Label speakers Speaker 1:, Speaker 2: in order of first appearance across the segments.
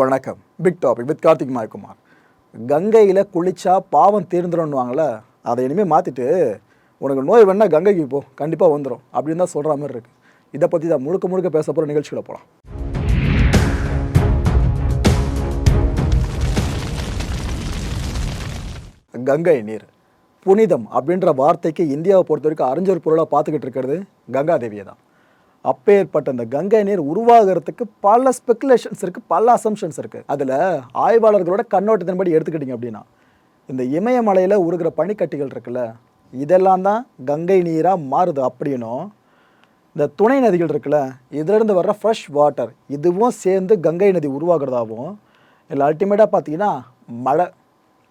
Speaker 1: வணக்கம். Big topic with Karthik Mayakumar. கங்கையில் குளிச்சா பாவம் தீர்ந்துடும்னுவாங்கள அதை இனிமேல் மாற்றிட்டு உனக்கு நோய் வேணால் கங்கைக்கு போ கண்டிப்பாக வந்துடும் அப்படின்னு தான் சொல்கிற மாதிரி இருக்குது இதை பற்றி தான் முழுக்க முழுக்க பேச போகிற நிகழ்ச்சிகளை போகலாம் கங்கை நீர். புனிதம் அப்படின்ற வார்த்தைக்கு இந்தியாவை பொறுத்த வரைக்கும் அறிஞர் பொருளாக பார்த்துக்கிட்டு இருக்கிறது கங்காதேவியை தான் அப்பேற்பட்ட அந்த கங்கை நீர் உருவாகிறதுக்கு பல ஸ்பெகுலேஷன்ஸ் இருக்குது பல அசம்ஷன்ஸ் இருக்குது அதில் ஆய்வாளர்களோட கண்ணோட்டத்தின்படி எடுத்துக்கிட்டிங்க அப்படின்னா இந்த இமயமலையில் உருகிற பனிக்கட்டிகள் இருக்குல்ல இதெல்லாம் தான் கங்கை நீராக மாறுது அப்படின்னும் இந்த துணை நதிகள் இருக்குல்ல இதிலிருந்து வர்ற ஃப்ரெஷ் வாட்டர் இதுவும் சேர்ந்து கங்கை நதி உருவாகிறதாகவும் இல்லை அல்டிமேட்டாக பார்த்தீங்கன்னா மழை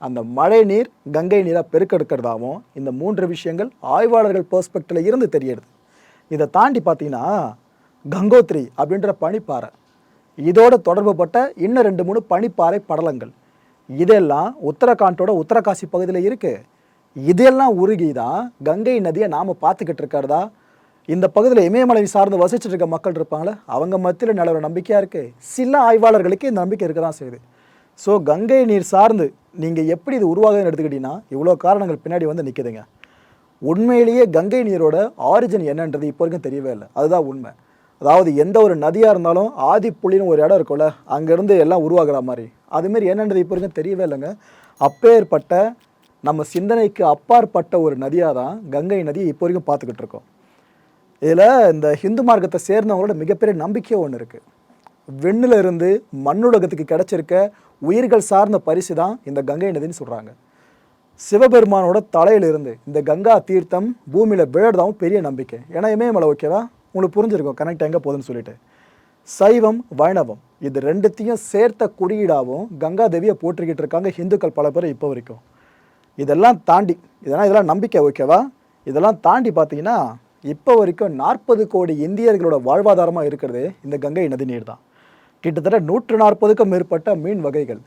Speaker 1: அந்த மழை நீர் கங்கை நீராக பெருக்கெடுக்கிறதாகவும் இந்த மூன்று விஷயங்கள் ஆய்வாளர்கள் பெர்ஸ்பெக்டில் இருந்து தெரியுது இதை தாண்டி பார்த்தீங்கன்னா கங்கோத்ரி அப்படின்ற பனிப்பாறை. இதோட தொடர்புபட்ட இன்னும் ரெண்டு மூணு பனிப்பாறை படலங்கள். இதெல்லாம் உத்தரகாண்டோட உத்தரகாசி பகுதியில் இருக்குது இதெல்லாம் உருகி தான் கங்கை நதியை நாம் பார்த்துக்கிட்டு இருக்கிறதா? இந்த பகுதியில் இமயமலை சார்ந்து வசிச்சுட்டு இருக்க மக்கள் இருப்பாங்களே அவங்க மத்தியில் நிலவர நம்பிக்கையாக இருக்குது சில ஆய்வாளர்களுக்கு இந்த நம்பிக்கை இருக்க தான் செய்யுது. ஸோ கங்கை நீர் சார்ந்து நீங்கள் எப்படி இது உருவாகுதுன்னு எடுத்துக்கிட்டீங்கன்னா இவ்வளோ காரணங்கள் பின்னாடி வந்து நிற்குதுங்க உண்மையிலேயே கங்கை நீரோட ஆரிஜின் என்னன்றது இப்போ வரைக்கும் தெரியவே இல்லை. அதுதான் உண்மை. அதாவது எந்த ஒரு நதியாக இருந்தாலும் ஆதிப்புள்ளின்னு ஒரு இடம் இருக்கும்ல அங்கேருந்து எல்லாம் உருவாகிற மாதிரி. அதுமாரி என்னன்றது இப்போ வரைக்கும் தெரியவே இல்லைங்க. அப்பேற்பட்ட நம்ம சிந்தனைக்கு அப்பாற்பட்ட ஒரு நதியாக தான் கங்கை நதி இப்போ வரைக்கும் பார்த்துக்கிட்டு இருக்கோம். இதில் இந்த ஹிந்து மார்க்கத்தை சேர்ந்தவங்களோட மிகப்பெரிய நம்பிக்கை ஒன்று இருக்குது விண்ணிலிருந்து மண்ணுலகத்துக்கு கிடச்சிருக்க உயிர்கள் சார்ந்த பரிசு தான் இந்த கங்கை நதின்னு சொல்கிறாங்க சிவபெருமானோட தலையிலிருந்து இந்த கங்கா தீர்த்தம் பூமியில் விழறதாகவும் பெரிய நம்பிக்கை. ஏன்னா இமயமலை ஓகேவா உங்களுக்கு புரிஞ்சிருக்கும் கனெக்ட் எங்கே போகுதுன்னு சொல்லிட்டு. சைவம் வைணவம் இது ரெண்டுத்தையும் சேர்த்த குறியீடாகவும் கங்கா தேவியை போற்றிக்கிட்டு இருக்காங்க ஹிந்துக்கள் பல பேர் இப்போ வரைக்கும். இதெல்லாம் தாண்டி இதெல்லாம் இதெல்லாம் நம்பிக்கை ஓகேவா இதெல்லாம் தாண்டி பார்த்தீங்கன்னா இப்போ வரைக்கும் நாற்பது கோடி இந்தியர்களோட வாழ்வாதாரமாக இருக்கிறது இந்த கங்கை நதி நீர் தான். கிட்டத்தட்ட நூற்று நாற்பதுக்கும் மேற்பட்ட மீன் வகைகள்.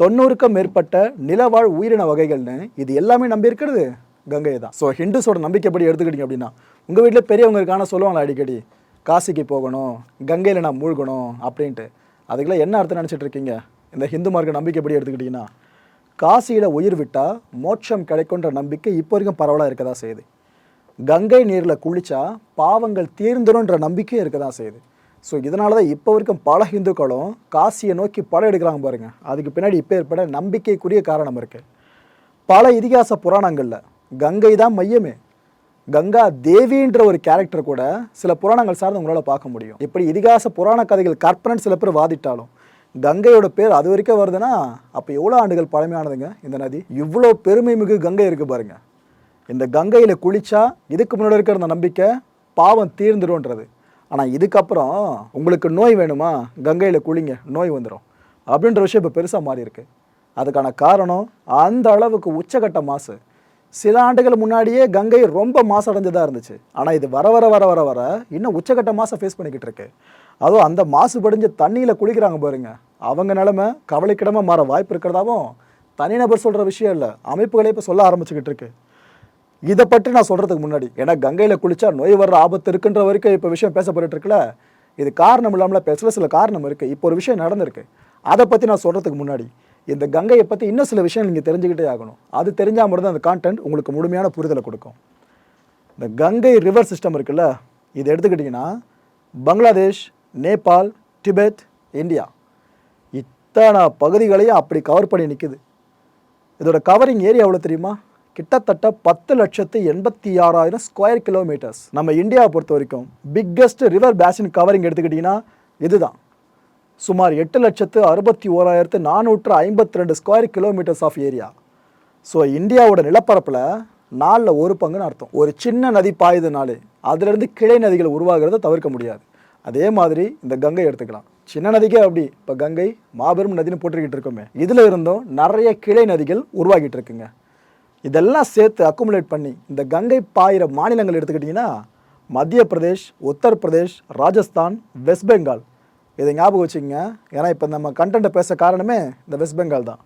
Speaker 1: தொண்ணூறுக்கும் மேற்பட்ட நிலவாழ் உயிரின வகைகள்னு இது எல்லாமே நம்பி இருக்கிறது கங்கை தான். ஸோ ஹிந்துஸோட நம்பிக்கைப்படி எடுத்துக்கிட்டீங்க அப்படின்னா உங்கள் வீட்டில் பெரியவங்க இருக்கான சொல்லுவாங்களா அடிக்கடி காசிக்கு போகணும் கங்கையில் நான் மூழ்கணும் அப்படின்ட்டு. அதுக்கெல்லாம் என்ன அர்த்தம் நினச்சிட்டு இருக்கீங்க? இந்த ஹிந்து மார்க்க நம்பிக்கைப்படி எடுத்துக்கிட்டிங்கன்னா காசியில் உயிர் விட்டால் மோட்சம் கிடைக்குன்ற நம்பிக்கை இப்போ வரைக்கும் பரவலாக இருக்க தான் செய்யுது. கங்கை நீரில் குளித்தா பாவங்கள் தீர்ந்துருன்ற நம்பிக்கையும் இருக்க தான் செய்யுது. ஸோ இதனால தான் இப்போ வரைக்கும் பல ஹிந்துக்களும் காசியை நோக்கி படம் எடுக்கிறாங்க பாருங்கள் அதுக்கு பின்னாடி இப்போ ஏற்பட நம்பிக்கைக்குரிய காரணம் இருக்குது பல இதிகாச புராணங்களில் கங்கை தான் மையமே. கங்கா தேவின்ற ஒரு கேரக்டர் கூட சில புராணங்கள் சார்ந்து உங்களால் பார்க்க முடியும். இப்படி இதிகாச புராண கதைகள் கற்பனை சில பேர் வாதிட்டாலும் கங்கையோட பேர் அது வரைக்கும் வருதுன்னா அப்போ எவ்வளோ ஆண்டுகள் பழமையானதுங்க இந்த நதி? இவ்வளோ பெருமை மிகு கங்கை இருக்குது பாருங்க. இந்த கங்கையில் குளித்தா இதுக்கு முன்னாடி இருக்கிற அந்த நம்பிக்கை பாவம் தீர்ந்துடும்ன்றது. ஆனால் இதுக்கப்புறம் உங்களுக்கு நோய் வேணுமா? கங்கையில் குளிங்க நோய் வந்துடும் அப்படின்ற விஷயம் இப்போ பெருசாக மாறி இருக்கு. அதுக்கான காரணம் அந்த அளவுக்கு உச்சகட்ட மாசு. சில ஆண்டுகள் முன்னாடியே கங்கை ரொம்ப மாசடைஞ்சதாக இருந்துச்சு. ஆனால் இது வர வர வர வர வர இன்னும் உச்சகட்ட மாசை ஃபேஸ் பண்ணிக்கிட்டு இருக்கு. அதுவும் அந்த மாசு படிஞ்ச தண்ணியில் குளிக்கிறாங்க பாருங்க. அவங்க நிலமை கவலைக்கிடமாக மாற வாய்ப்பு இருக்கிறதாவும் தனிநபர் சொல்கிற விஷயம் இல்லை. அமைப்புகளே இப்போ சொல்ல ஆரம்பிச்சுக்கிட்டு இருக்கு. இதை பற்றி நான் சொல்கிறதுக்கு முன்னாடி ஏன்னா கங்கையில் குளிச்சா நோய் வர்ற ஆபத்து இருக்குன்ற வரைக்கும் இப்போ விஷயம் பேசப்பட்டு இருக்குல்ல? இது காரணம் இல்லாமல் பேசல சில காரணம் இருக்குது இப்போ ஒரு விஷயம் நடந்திருக்கு. அதை பற்றி நான் சொல்கிறதுக்கு முன்னாடி இந்த கங்கையை பற்றி இன்னும் சில விஷயம் நீங்கள் தெரிஞ்சுக்கிட்டே ஆகணும். அது தெரிஞ்சால் மட்டும் அந்த கான்டென்ட் உங்களுக்கு முழுமையான புரிதலை கொடுக்கும். இந்த கங்கை ரிவர் சிஸ்டம் இருக்குல்ல இது எடுத்துக்கிட்டிங்கன்னா பங்களாதேஷ் நேபாள் டிபெத் இந்தியா இத்தனை பகுதிகளையும் அப்படி கவர் பண்ணி நிற்குது இதோட கவரிங் ஏரியா எவ்வளோ தெரியுமா? கிட்டத்தட்ட பத்து லட்சத்து எண்பத்தி ஆறாயிரம் ஸ்கொயர் கிலோமீட்டர்ஸ் நம்ம இந்தியாவை பொறுத்த வரைக்கும் பிக்கஸ்ட் ரிவர் பேசின் கவரிங் எடுத்துக்கிட்டிங்கன்னா இதுதான். சுமார் எட்டு லட்சத்து அறுபத்தி ஓராயிரத்து நானூற்று ஐம்பத்தி ரெண்டு square kilometres of area so இந்தியாவோட நிலப்பரப்பில் நாலில் ஒரு பங்குன்னு அர்த்தம். ஒரு சின்ன நதி பாயுதுனாலே அதுலேருந்து கிளை நதிகள் உருவாகிறத தவிர்க்க முடியாது. அதே மாதிரி இந்த கங்கை எடுத்துக்கலாம். சின்ன நதிக்கே அப்படி. இப்போ கங்கை மாபெரும் நதின்னு போட்டுக்கிட்டு இருக்கோமே. இதில் இருந்தும் நிறைய கிளை நதிகள் உருவாகிட்டு இருக்குங்க. இதெல்லாம் சேர்த்து அக்குமுலேட் பண்ணி இந்த கங்கை பாயிற மாநிலங்கள் எடுத்துக்கிட்டிங்கன்னா மத்திய பிரதேஷ் உத்தரப்பிரதேஷ் ராஜஸ்தான் வெஸ்ட் பெங்கால் இதை ஞாபகம் வச்சுக்கோங்க. ஏன்னா இப்போ நம்ம கண்டென்ட்டை பேச காரணமே இந்த வெஸ்ட் பெங்கால் தான்.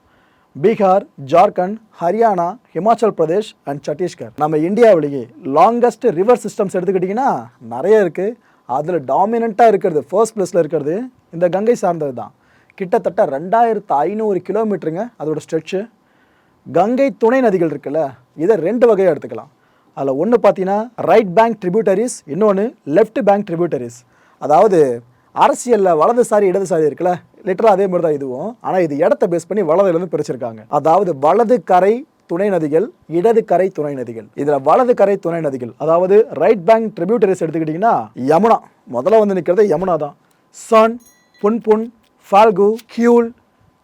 Speaker 1: பீகார் ஜார்க்கண்ட் ஹரியானா ஹிமாச்சல் பிரதேஷ் அண்ட் சத்தீஸ்கர். நம்ம இந்தியாவிலேயே லாங்கஸ்ட் ரிவர் சிஸ்டம்ஸ் எடுத்துக்கிட்டிங்கன்னா நிறைய இருக்குது அதில் டாமினண்ட்டாக இருக்கிறது ஃபர்ஸ்ட் ப்ளேஸில் இருக்கிறது இந்த கங்கை சார்ந்தது தான் கிட்டத்தட்ட ரெண்டாயிரத்து ஐநூறு கிலோமீட்டருங்க அதோட ஸ்ட்ரெச்சு கங்கை துணை நதிகள் இருக்குல்ல இதை ரெண்டு வகையாக எடுத்துக்கலாம். அதில் ஒன்று பார்த்தீங்கன்னா ரைட் பேங்க் ட்ரிபியூட்டரிஸ் இன்னொன்று லெஃப்ட் பேங்க் ட்ரிபியூட்டரிஸ் அதாவது அரசியலில் வலதுசாரி இடதுசாரி இருக்குல்ல லிட்டராக அதே மாதிரி தான் இதுவும். ஆனால் இது இடத்த பேஸ் பண்ணி வலதுலேருந்து பிரிச்சிருக்காங்க. அதாவது வலது கரை துணை நதிகள் இடது கரை துணை நதிகள். இதில் வலது கரை துணை நதிகள் அதாவது ரைட் பேங்க் ட்ரிபியூட்டரிஸ் எடுத்துக்கிட்டிங்கன்னா யமுனா. முதல்ல வந்து நிற்கிறது யமுனா தான். சன் புன்புன் ஃபால்கு கியூல்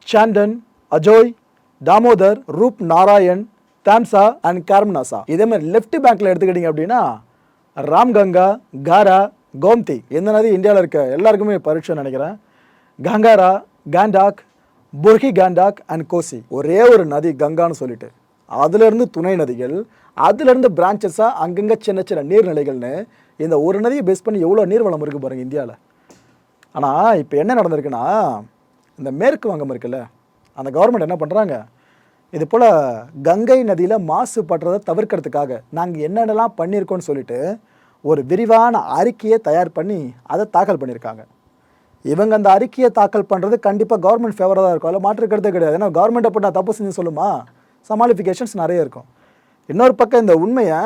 Speaker 1: சாண்டன் அஜோய் தாமோதர் ரூப் நாராயண் தாம்சா அண்ட் கார்மனாசா. இதே மாதிரி லெஃப்ட் பேங்க்ல எடுத்துக்கிட்டீங்க அப்படின்னா ராம்கங்கா காரா கோம்தி. இந்த நதி இந்தியாவில் இருக்க எல்லாருக்குமே பரீட்சை நினைக்கிறேன். கங்காரா காண்டாக் புர்கி காண்டாக் அண்ட் கோசி. ஒரே ஒரு நதி கங்கான்னு சொல்லிட்டு. அதுலேருந்து துணை நதிகள் அதுலேருந்து பிரான்ச்சஸாக அங்கங்கே சின்ன சின்ன நீர்நிலைகள்னு இந்த ஒரு நதியை பேஸ் பண்ணி எவ்வளோ நீர்வளம் இருக்குது பாருங்கள் இந்தியாவில் ஆனால் இப்போ என்ன நடந்திருக்குன்னா இந்த மேற்கு வங்கம் இருக்குல்ல அந்த கவர்மெண்ட் என்ன பண்ணுறாங்க இது போல் கங்கை நதியில் மாசுபடுறதை தவிர்க்கிறதுக்காக நாங்கள் என்னென்னலாம் பண்ணியிருக்கோம்னு சொல்லிட்டு ஒரு விரிவான அறிக்கையை தயார் பண்ணி அதை தாக்கல் பண்ணியிருக்காங்க. இவங்க அந்த அறிக்கையை தாக்கல் பண்ணுறது கண்டிப்பாக கவர்மெண்ட் ஃபேவராக தான் இருக்கும். அதில் மாற்றுக்கிறதே கிடையாது. ஏன்னா கவர்மெண்ட் அப்படி நான் தப்பு செஞ்சு சொல்லுமா? சமாளிஃபிகேஷன்ஸ் நிறைய இருக்கும். இன்னொரு பக்கம் இந்த உண்மையை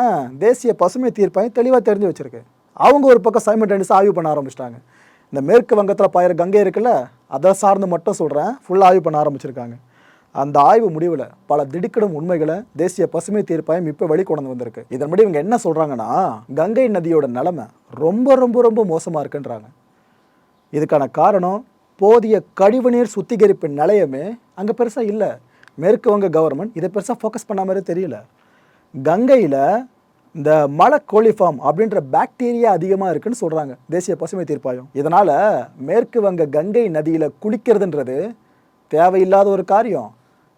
Speaker 1: தேசிய பசுமை தீர்ப்பாயம் தெளிவாக தெரிஞ்சு வச்சிருக்கு. அவங்க ஒரு பக்கம் சைமல்டேனியஸாக ஆய்வு பண்ண ஆரம்பிச்சிட்டாங்க. இந்த மேற்கு வங்கத்தில் பாயிற கங்கை இருக்குல்ல அதை சார்ந்து மட்டும் சொல்கிறேன் ஃபுல் ஆய்வு பண்ண ஆரம்பிச்சிருக்காங்க. அந்த ஆய்வு முடிவில் பல திடுக்கிடும் உண்மைகளை தேசிய பசுமை தீர்ப்பாயம் இப்போ வெளிக்கொண்டு வந்திருக்கு. இதன்படி இவங்க என்ன சொல்கிறாங்கன்னா கங்கை நதியோட நிலமை ரொம்ப ரொம்ப ரொம்ப மோசமாக இருக்குன்றாங்க. இதுக்கான காரணம் போதிய கழிவுநீர் சுத்திகரிப்பு நிலையமே அங்கே பெருசாக இல்லை. மேற்கு வங்க கவர்மெண்ட் இதை பெருசாக ஃபோக்கஸ் பண்ண மாதிரி தெரியல. கங்கையில் இந்த மலை கோழிஃபார்ம் அப்படின்ற பாக்டீரியா அதிகமாக இருக்குன்னு சொல்கிறாங்க தேசிய பசுமை தீர்ப்பாயம். இதனால் மேற்கு வங்க கங்கை நதியில் குளிக்கிறதுன்றது தேவையில்லாத ஒரு காரியம்.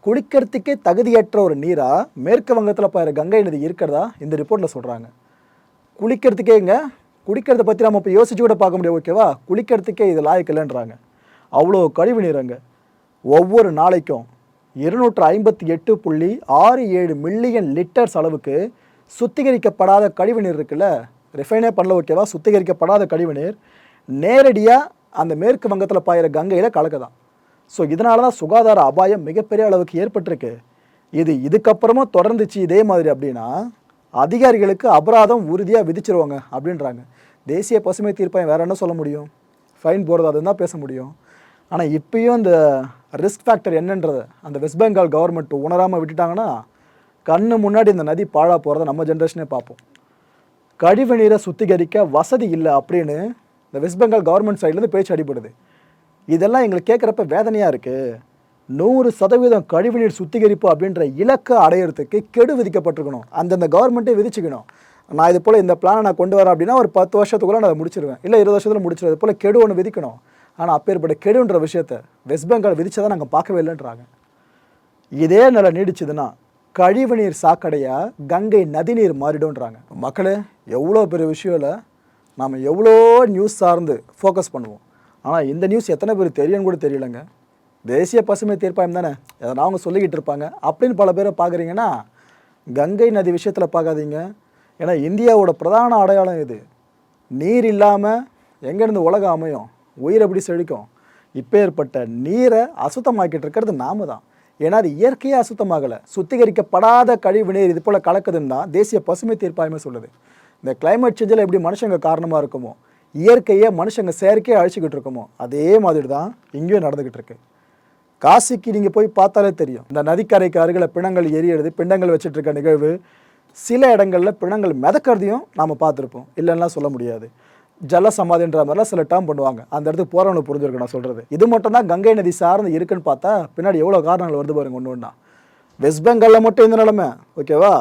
Speaker 1: குளிக்கிறதுக்கே தகுதியற்ற ஒரு நீராக மேற்கு வங்கத்தில் பாயிற கங்கை நதி இருக்கிறதா இந்த ரிப்போர்ட்டில் சொல்கிறாங்க குளிக்கிறதுக்கேங்க குடிக்கிறத பற்றி நம்ம இப்போ யோசிச்சு கூட பார்க்க முடியும் ஓகேவா குளிக்கிறதுக்கே இது லாயக்கில்லைன்றாங்க அவ்வளோ கழிவு நீரங்க ஒவ்வொரு நாளைக்கும் இருநூற்று ஐம்பத்தி எட்டு புள்ளி ஆறு ஏழு மில்லியன் லிட்டர்ஸ் அளவுக்கு சுத்திகரிக்கப்படாத கழிவு நீர் இருக்குல்ல? ரிஃபைனே பண்ணல ஓகேவா? சுத்திகரிக்கப்படாத கழிவு நீர் நேரடியாக அந்த மேற்கு வங்கத்தில் பாயிற கங்கையில் கலக்குதான். ஸோ இதனால தான் சுகாதார அபாயம் மிகப்பெரிய அளவுக்கு ஏற்பட்டிருக்கு. இது இதுக்கப்புறமும் தொடர்ந்துச்சு இதே மாதிரி அப்படின்னா அதிகாரிகளுக்கு அபராதம் உறுதியாக விதிச்சிருவாங்க அப்படின்றாங்க. தேசிய பசுமை தீர்ப்பாயம் வேறு என்ன சொல்ல முடியும்? ஃபைன் போடுறது அதுதான் பேச முடியும். ஆனால் இப்பயும் இந்த ரிஸ்க் ஃபேக்டர் என்னன்றதை அந்த வெஸ்ட் பெங்கால் கவர்மெண்ட் உணராமல் விட்டுட்டாங்கன்னா கண்ணு முன்னாடி இந்த நதி பாழா போகிறத நம்ம ஜென்ரேஷனே பார்ப்போம். கழிவு நீரை சுத்திகரிக்க வசதி இல்லை அப்படின்னு இந்த வெஸ்ட் பெங்கால் கவர்மெண்ட் சைட்லேருந்து பேச்சு அடிபடுது. இதெல்லாம் எங்களுக்கு கேட்குறப்ப வேதனையாக இருக்குது நூறு சதவீதம் கழிவுநீர் சுத்திகரிப்பு அப்படின்ற இலக்கை அடையிறதுக்கு கெடு விதிக்கப்பட்டிருக்கணும். அந்தந்த கவர்மெண்ட்டே விதிச்சுக்கணும். நான் இது போல் இந்த பிளானை நான் கொண்டு வரேன் அப்படின்னா ஒரு பத்து வருஷத்துக்குள்ளே நான் அதை முடிச்சிருவேன். இல்லை இருபது வருஷத்தில் முடிச்சிருவேன். இது போல் கெடு ஒன்று விதிக்கணும். ஆனால் அப்பேற்பட்ட கெடுன்ற விஷயத்தை வெஸ்ட் பெங்கால் விதிச்சதை நாங்கள் பார்க்கவே இல்லைன்றாங்க. இதே நிலை நீடிச்சதுன்னா கழிவுநீர் சாக்கடையாக கங்கை நதிநீர் மாறிடும்ன்றாங்க. மக்களே எவ்வளோ பெரிய விஷயம் இல்லை நாம் எவ்வளோ நியூஸ் சார்ந்து ஃபோக்கஸ் பண்ணுவோம். ஆனால் இந்த நியூஸ் எத்தனை பேர் தெரியும்னு கூட தெரியலங்க. தேசிய பசுமை தீர்ப்பாயம் தானே? எதனா அவங்க சொல்லிக்கிட்டு இருப்பாங்க. அப்படின்னு பல பேரை பார்க்குறீங்கன்னா கங்கை நதி விஷயத்தில் பார்க்காதீங்க. ஏன்னா இந்தியாவோட பிரதான அடையாளம் இது. நீர் இல்லாமல் எங்கேருந்து உலகம் அமையும்? உயிர் எப்படி செழிக்கும்? இப்போ ஏற்பட்ட நீரை அசுத்தமாக்கிட்டு இருக்கிறது நாம தான். ஏன்னா அது இயற்கையாக சுத்தமாகலை சுத்திகரிக்கப்படாத கழிவு நீர் இது போல் கலக்குதுன்னு தான் தேசிய பசுமை தீர்ப்பாயமே சொல்லுது. இந்த கிளைமேட் சேஞ்சில் எப்படி மனுஷங்க காரணமாக இருக்குமோ இயற்கையை மனுஷங்க செயற்கையாக அழிச்சிக்கிட்டு இருக்குமோ அதே மாதிரி தான் இங்கேயும் நடந்துக்கிட்டு இருக்கு. காசிக்கு நீங்கள் போய் பார்த்தாலே தெரியும். இந்த நதிக்கரைக்கு அருகில் பிணங்கள் எரியறது பிண்டங்கள் வச்சுட்டு இருக்க நிகழ்வு சில இடங்களில் பிணங்கள் மிதக்கிறதையும் நாம் பார்த்துருப்போம். இல்லைன்னா சொல்ல முடியாது. ஜல சமாதின்ற மாதிரிலாம் சில டேர்ம் பண்ணுவாங்க. அந்த இடத்துக்கு போகிறவனுக்கு புரிஞ்சிருக்கு நான் சொல்கிறது இது மட்டும் தான் கங்கை நதி சார்ந்து இருக்குன்னு பார்த்தா பின்னாடி எவ்வளோ காரணங்கள் வருது பாருங்க ஒன்று ஒன்றா வெஸ்ட் பெங்காலில் மட்டும் இந்த நிலைமை ஓகேவா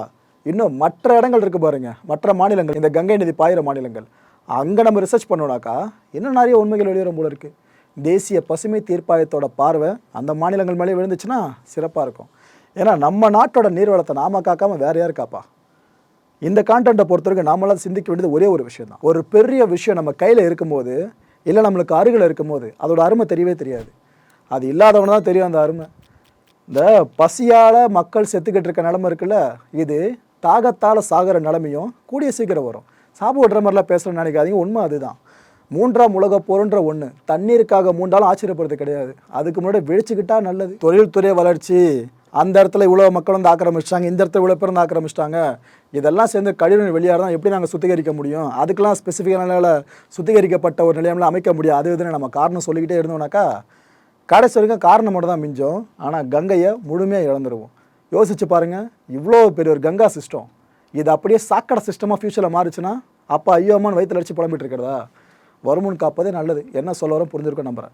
Speaker 1: இன்னும் மற்ற இடங்கள் இருக்குது பாருங்க. மற்ற மாநிலங்கள் இந்த கங்கை நதி பாயிற மாநிலங்கள். அங்கே நம்ம ரிசர்ச் பண்ணோம்னாக்கா இன்னும் நிறைய உண்மைகள் வெளியேறும் போல இருக்குது தேசிய பசுமை தீர்ப்பாயத்தோட பார்வை அந்த மாநிலங்கள் மேலே விழுந்துச்சுன்னா சிறப்பாக இருக்கும். ஏன்னா நம்ம நாட்டோட நீர்வளத்தை நாம காக்காமல் வேற யார் காப்பா? இந்த கான்டென்ட்டை பொறுத்தவரைக்கும் நாமெல்லாம் சிந்திக்க வேண்டியது ஒரே ஒரு விஷயம் தான் ஒரு பெரிய விஷயம் நம்ம கையில் இருக்கும்போது இல்லை நம்மளுக்கு அருகில் இருக்கும்போது அதோட அருமை தெரியவே தெரியாது. அது இல்லாதவன தான் தெரியும் அந்த அருமை. இந்த பசியால் மக்கள் செத்துக்கிட்டு இருக்க நிலமை இருக்குல்ல இது தாகத்தால் சாகிற நிலமையும் கூடிய சீக்கிரம் வரும். சாப்பு விடுற மாதிரிலாம் பேசுகிற நினைக்காதீங்க. உண்மை அதுதான். மூன்றாம் உலக போருன்ற ஒன்று தண்ணீருக்காக மூன்றாலும் ஆச்சரியப்படுறது கிடையாது. அதுக்கு முன்னாடி வெடிச்சுக்கிட்டா நல்லது. தொழில்துறை வளர்ச்சி அந்த இடத்துல இவ்வளோ மக்கள் வந்து ஆக்கிரமிச்சிட்டாங்க இந்த இடத்துல இவ்வளோ பேர் வந்து ஆக்கிரமிச்சிட்டாங்க. இதெல்லாம் சேர்ந்து கழிவுநீர் வெளியாகிறதா எப்படி நாங்கள் சுத்திகரிக்க முடியும்? அதுக்கெல்லாம் ஸ்பெசிஃபிக்கான நிலையில் சுத்திகரிக்கப்பட்ட ஒரு நிலையம்லாம் அமைக்க முடியாது. அது இதுன்னு நம்ம காரணம் சொல்லிக்கிட்டே இருந்தோம்னாக்கா கடைசி வரைக்கும் காரணம் மட்டும் தான் மிஞ்சோம். ஆனால் கங்கையை முழுமையாக இழந்துருவோம். யோசிச்சு பாருங்கள் இவ்வளோ பெரிய ஒரு கங்கா சிஸ்டம் இது அப்படியே சாக்கடை சிஸ்டமாக ஃபியூச்சரில் மாறுச்சுன்னா அப்போ ஐயோ அம்மான்னு வயிற்றுல அடிச்சு புலம்பிட்டு இருக்கிறதா? வருமுன் காப்பதே நல்லது. என்ன சொல்ல வரும் புரிஞ்சிருக்கோம் நம்புறேன்.